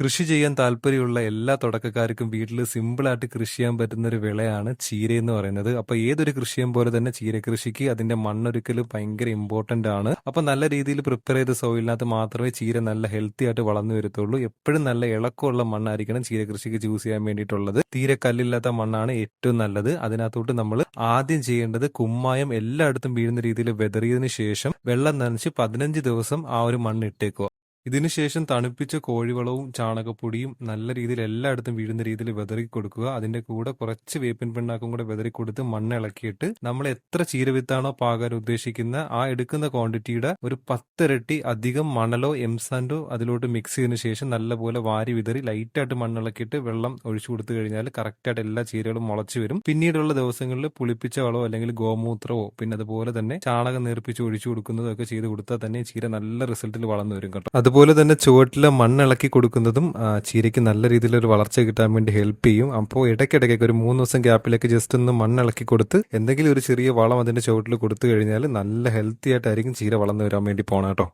കൃഷി ചെയ്യാൻ താല്പര്യമുള്ള എല്ലാ തുടക്കക്കാർക്കും വീട്ടിൽ സിമ്പിളായിട്ട് കൃഷി ചെയ്യാൻ പറ്റുന്ന ഒരു വിളയാണ് ചീര എന്ന് പറയുന്നത്. അപ്പൊ ഏതൊരു കൃഷിയും പോലെ തന്നെ ചീര കൃഷിക്ക് അതിന്റെ മണ്ണൊരുക്കൽ ഭയങ്കര ഇമ്പോർട്ടന്റ് ആണ്. അപ്പൊ നല്ല രീതിയിൽ പ്രിപ്പയർ ചെയ്ത സോയിലിനകത്ത് മാത്രമേ ചീര നല്ല ഹെൽത്തി ആയിട്ട് വളർന്നു വരത്തുള്ളൂ. എപ്പോഴും നല്ല ഇളക്കമുള്ള മണ്ണായിരിക്കണം ചീര കൃഷിക്ക് ചൂസ് ചെയ്യാൻ വേണ്ടിയിട്ടുള്ളത്. തീരെ കല്ലില്ലാത്ത മണ്ണാണ് ഏറ്റവും നല്ലത്. അതിനകത്തോട്ട് നമ്മൾ ആദ്യം ചെയ്യേണ്ടത് കുമ്മായം എല്ലായിടത്തും വീഴുന്ന രീതിയിൽ വെതറിയതിനു ശേഷം വെള്ളം നനച്ച് പതിനഞ്ച് ദിവസം ആ ഒരു മണ്ണ് ഇട്ടേക്കുക. ഇതിനുശേഷം തണുപ്പിച്ച കോഴിവളവും ചാണകപ്പൊടിയും നല്ല രീതിയിൽ എല്ലായിടത്തും വീഴുന്ന രീതിയിൽ വെതറി കൊടുക്കുക. അതിന്റെ കൂടെ കുറച്ച് വേപ്പിൻ പിണ്ണാക്കും കൂടെ വെതറി കൊടുത്ത് മണ്ണ് ഇളക്കിയിട്ട് നമ്മൾ എത്ര ചീരവിത്താണോ പാകാൻ ഉദ്ദേശിക്കുന്ന ആ എടുക്കുന്ന ക്വാണ്ടിറ്റിയുടെ ഒരു പത്തിരട്ടി അധികം മണലോ എംസാൻഡോ അതിലോട്ട് മിക്സ് ചെയ്തതിനു ശേഷം നല്ലപോലെ വാരി വിതറി ലൈറ്റായിട്ട് മണ്ണിളക്കിയിട്ട് വെള്ളം ഒഴിച്ചു കൊടുത്തു കഴിഞ്ഞാൽ കറക്റ്റായിട്ട് എല്ലാ ചീരകളും മുളച്ചു വരും. പിന്നീടുള്ള ദിവസങ്ങളിൽ പുളിപ്പിച്ച വളമോ അല്ലെങ്കിൽ ഗോമൂത്രമോ പിന്നെ അതുപോലെ തന്നെ ചാണകം നേർപ്പിച്ച് ഒഴിച്ചു കൊടുക്കുന്നതൊക്കെ ചെയ്ത് കൊടുത്താൽ തന്നെ ചീര നല്ല റിസൾട്ടിൽ വളർന്നു വരും കേട്ടോ. അതുപോലെ തന്നെ ചുവട്ടിലെ മണ്ണിളക്കി കൊടുക്കുന്നതും ചീരയ്ക്ക് നല്ല രീതിയിലൊരു വളർച്ച കിട്ടാൻ വേണ്ടി ഹെൽപ്പ് ചെയ്യും. അപ്പോൾ ഇടയ്ക്കിടയ്ക്ക് ഒരു മൂന്ന് ദിവസം ഗ്യാപ്പിലേക്ക് ജസ്റ്റ് ഒന്ന് മണ്ണിളക്കി കൊടുത്ത് എന്തെങ്കിലും ഒരു ചെറിയ വളം അതിന്റെ ചുവട്ടിൽ കൊടുത്തു കഴിഞ്ഞാൽ നല്ല ഹെൽത്തി ആയിട്ടായിരിക്കും ചീര വളർന്നു വരാൻ വേണ്ടി പോകണം കേട്ടോ.